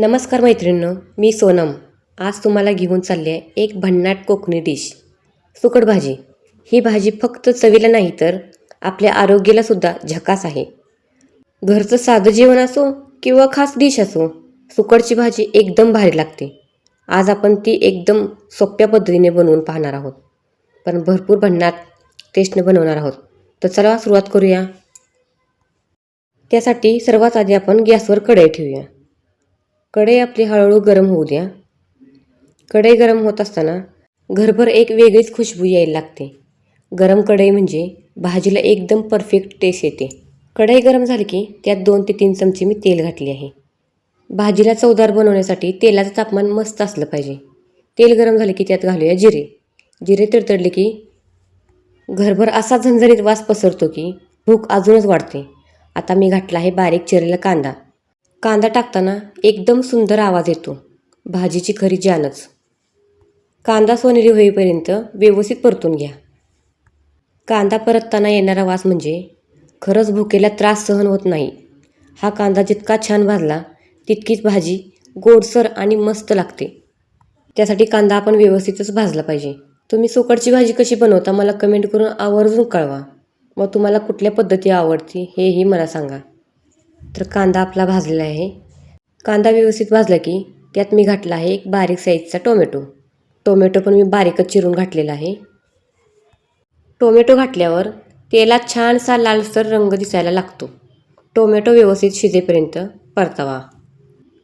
नमस्कार मैत्रिणींनो मी सोनम. आज तुम्हाला घेऊन चालली आहे एक भन्नाट कोकणी डिश सुकट भाजी. ही भाजी फक्त चवीला नाही तर आपल्या आरोग्यालासुद्धा झकास आहे. घरचं साधं जेवण असो किंवा खास डिश असो सुकडची भाजी एकदम भारी लागते. आज आपण ती एकदम सोप्या पद्धतीने बनवून पाहणार आहोत. पण भरपूर भन्नाट टेस्टने बनवणार आहोत. तर चला सुरुवात करूया. त्यासाठी सर्वात आधी आपण गॅसवर कढई ठेवूया. कढई आपली हळूहळू गरम होऊ द्या. कढई गरम होत असताना घरभर एक वेगळीच खुशबू यायला लागते. गरम कढई म्हणजे भाजीला एकदम परफेक्ट टेस्ट येते. कढई गरम झाली की त्यात दोन ते तीन चमचे मी तेल घातले आहे. भाजीला चवदार बनवण्यासाठी तेलाचं तापमान मस्त असलं पाहिजे. तेल गरम झाले की त्यात घालूया जिरे. जिरे तडतडले की घरभर असा झणझणीत वास पसरतो की भूक अजूनच वाढते. आता मी घातला आहे बारीक चिरलेला कांदा. कांदा टाकताना एकदम सुंदर आवाज येतो. भाजीची खरी जानच. कांदा सोनेरी होईपर्यंत व्यवस्थित परतून घ्या. कांदा परतताना येणारा वास म्हणजे खरंच भुकेला त्रास सहन होत नाही. हा कांदा जितका छान भाजला तितकीच भाजी गोडसर आणि मस्त लागते. त्यासाठी कांदा आपण व्यवस्थितच भाजला पाहिजे. तुम्ही सुकडची भाजी कशी बनवता मला कमेंट करून आवर्जून कळवा. मग तुम्हाला कुठल्या पद्धती आवडते हेही मला सांगा. तर कांदा आपला भाजलेला आहे. कांदा व्यवस्थित भाजला की त्यात मी घातला आहे एक बारीक साईजचा टोमॅटो. टोमॅटो पण मी बारीकच चिरून घातलेला आहे. टोमॅटो घातल्यावर तेलात छानसा लालसर रंग दिसायला लागतो. टोमॅटो व्यवस्थित शिजेपर्यंत परतावा.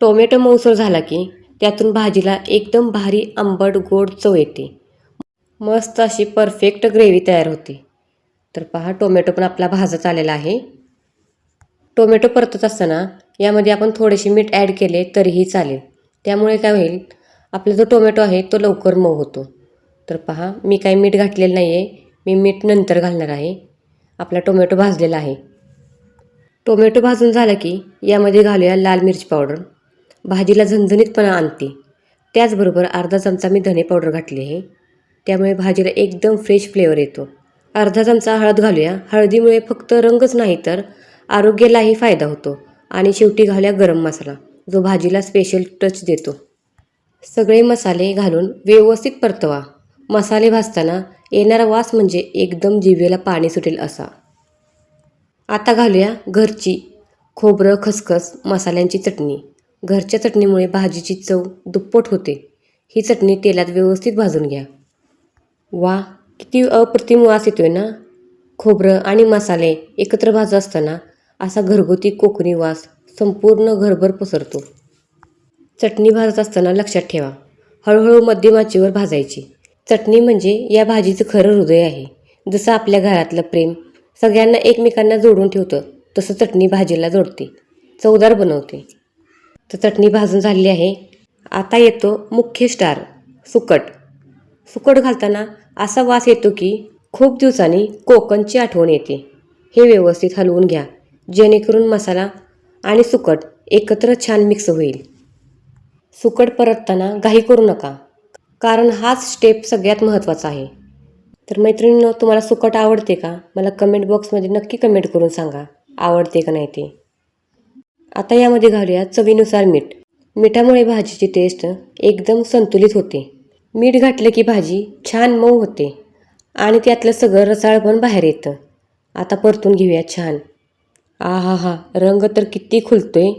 टोमॅटो मऊसर झाला की त्यातून भाजीला एकदम भारी आंबट गोड चव येते. मस्त अशी परफेक्ट ग्रेव्ही तयार होते. तर पहा टोमॅटो पण आपला भाजत आलेला आहे. टोमॅटो परतत असताना यामध्ये आपण थोडेसे मीठ ॲड केले तरीही चालेल. त्यामुळे काय होईल आपला जो टोमॅटो आहे तो लवकर मऊ होतो. तर पहा मी काही मीठ घातलेलं नाही आहे मी मीठ नंतर घालणार आहे. आपला टोमॅटो भाजलेला आहे. टोमॅटो भाजून झाला की यामध्ये घालूया लाल मिरची पावडर. भाजीला झणझणीतपणा आणते. त्याचबरोबर अर्धा चमचा मी धने पावडर घातली आहे. त्यामुळे भाजीला एकदम फ्रेश फ्लेवर येतो. अर्धा चमचा हळद घालूया. हळदीमुळे फक्त रंगच नाही तर आरोग्यालाही फायदा होतो. आणि शेवटी घालूया गरम मसाला जो भाजीला स्पेशल टच देतो. सगळे मसाले घालून व्यवस्थित परतवा. मसाले भाजताना येणारा वास म्हणजे एकदम जिभेला पाणी सुटेल असा. आता घालूया घरची खोबरं खसखस मसाल्यांची चटणी. घरच्या चटणीमुळे भाजीची चव दुप्पट होते. ही चटणी तेलात व्यवस्थित भाजून घ्या. वा किती अप्रतिम वास येतोय ना? खोबरं आणि मसाले एकत्र भाजत असताना असा घरगुती कोकणी वास संपूर्ण घरभर पसरतो. चटणी भाजत असताना लक्षात ठेवा हळूहळू मध्यम आचेवर भाजायची. चटणी म्हणजे या भाजीचं खरं हृदय आहे. जसं आपल्या घरातलं प्रेम सगळ्यांना एकमेकांना जोडून ठेवतं तसं चटणी भाजीला जोडते चवदार बनवते. तर चटणी भाजून झालेली आहे. आता येतो मुख्य स्टार सुकट. सुकट घालताना असा वास येतो की खूप दिवसांनी कोकणची आठवण येते. हे व्यवस्थित हलवून घ्या. जेणेकरून मसाला आणि सुकट एकत्र छान मिक्स होईल. सुकट परतताना घाई करू नका कारण हाच स्टेप सगळ्यात महत्त्वाचा आहे. तर मैत्रिणींनो तुम्हाला सुकट आवडते का? मला कमेंट बॉक्समध्ये नक्की कमेंट करून सांगा आवडते का नाही ते. आता यामध्ये घालूया चवीनुसार मीठ. मिठामुळे भाजीची टेस्ट एकदम संतुलित होते. मीठ घातलं की भाजी छान मऊ होते आणि त्यातलं सगळं रसाळ पण बाहेर येतं. आता परतून घेऊया छान. आ हा हा रंग तर किती खुलतो आहे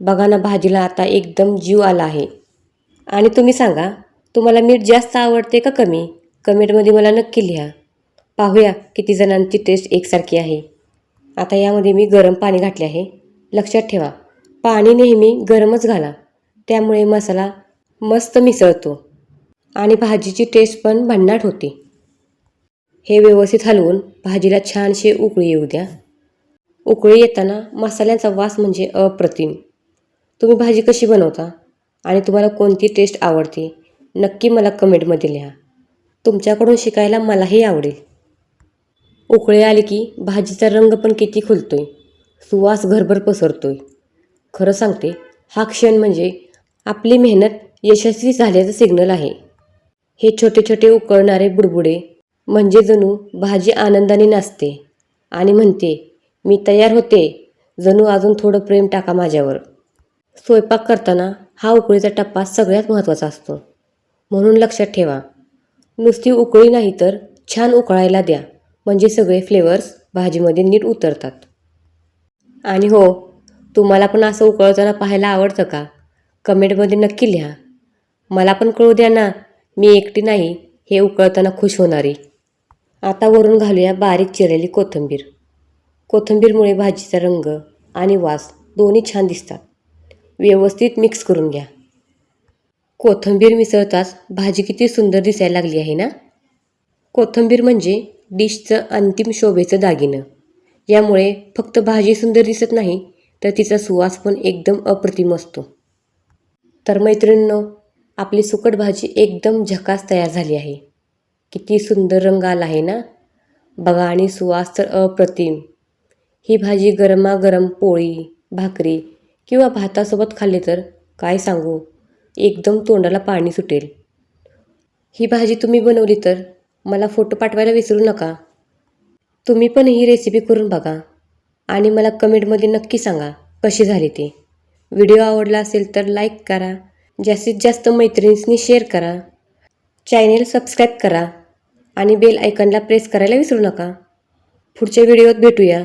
बघा ना भाजीला आता एकदम जीव आला आहे. आणि तुम्ही सांगा तुम्हाला मीठ जास्त आवडते का कमी? कमेंटमध्ये मला नक्की लिहा. पाहूया किती जणांची टेस्ट एकसारखी आहे. आता यामध्ये मी गरम पाणी घातले आहे. लक्षात ठेवा पाणी नेहमी गरमच घाला. त्यामुळे मसाला मस्त मिसळतो. आणि भाजीची टेस्ट पण भन्नाट होते. हे व्यवस्थित हलवून भाजीला छानशी उकळी येऊ द्या. उकळी येताना मसाल्यांचा वास म्हणजे अप्रतिम. तुम्ही भाजी कशी बनवता? आणि तुम्हाला कोणती टेस्ट आवडते? नक्की मला कमेंटमध्ये लिहा. तुमच्याकडून शिकायला मलाही आवडेल. उकळी आली की भाजीचा रंग पण किती खुलतोय. सुवास घरभर पसरतोय. खरं सांगते हा क्षण म्हणजे आपली मेहनत यशस्वी झाल्याचं सिग्नल आहे. हे छोटे छोटे उकळणारे बुडबुडे म्हणजे जणू भाजी आनंदाने नाचते आणि म्हणते मी तयार होते. जणू अजून थोडं प्रेम टाका माझ्यावर. स्वयंपाक करताना हा उकळीचा टप्पा सगळ्यात महत्त्वाचा असतो. म्हणून लक्षात ठेवा नुसती उकळी नाही तर छान उकळायला द्या. म्हणजे सगळे फ्लेवर्स भाजीमध्ये नीट उतरतात. आणि हो तुम्हाला पण असं उकळताना पाहायला आवडतं का? कमेंटमध्ये नक्की लिहा. मला पण कळू द्या ना मी एकटी नाही हे उकळताना खुश होणारी. आता वरून घालूया बारीक चिरलेली कोथिंबीर. कोथिंबीरमुळे भाजीचा रंग आणि वास दोन्ही छान दिसतात. व्यवस्थित मिक्स करून घ्या. कोथिंबीर मिसळताच भाजी किती सुंदर दिसायला लागली आहे ना? कोथिंबीर म्हणजे डिशचं अंतिम शोभेचं दागिनं. यामुळे फक्त भाजी सुंदर दिसत नाही तर तिचा सुवास पण एकदम अप्रतिम असतो. तर मैत्रिणींनो आपली सुकट भाजी एकदम झकास तयार झाली आहे. किती सुंदर रंग आला आहे ना? बघा आणि सुवास तर अप्रतिम. ही भाजी गरमागरम पोळी भाकरी किंवा भातासोबत खाल्ली तर काय सांगू? एकदम तोंडाला पाणी सुटेल. ही भाजी तुम्ही बनवली तर मला फोटो पाठवायला विसरू नका. तुम्ही पण ही रेसिपी करून बघा आणि मला कमेंटमध्ये नक्की सांगा कशी झाली ती. व्हिडिओ आवडला असेल तर लाईक करा जास्तीत जास्त मैत्रिणींनी शेअर करा चॅनेल सबस्क्राईब करा आणि बेल आयकनला प्रेस करायला विसरू नका. पुढच्या व्हिडिओत भेटूया.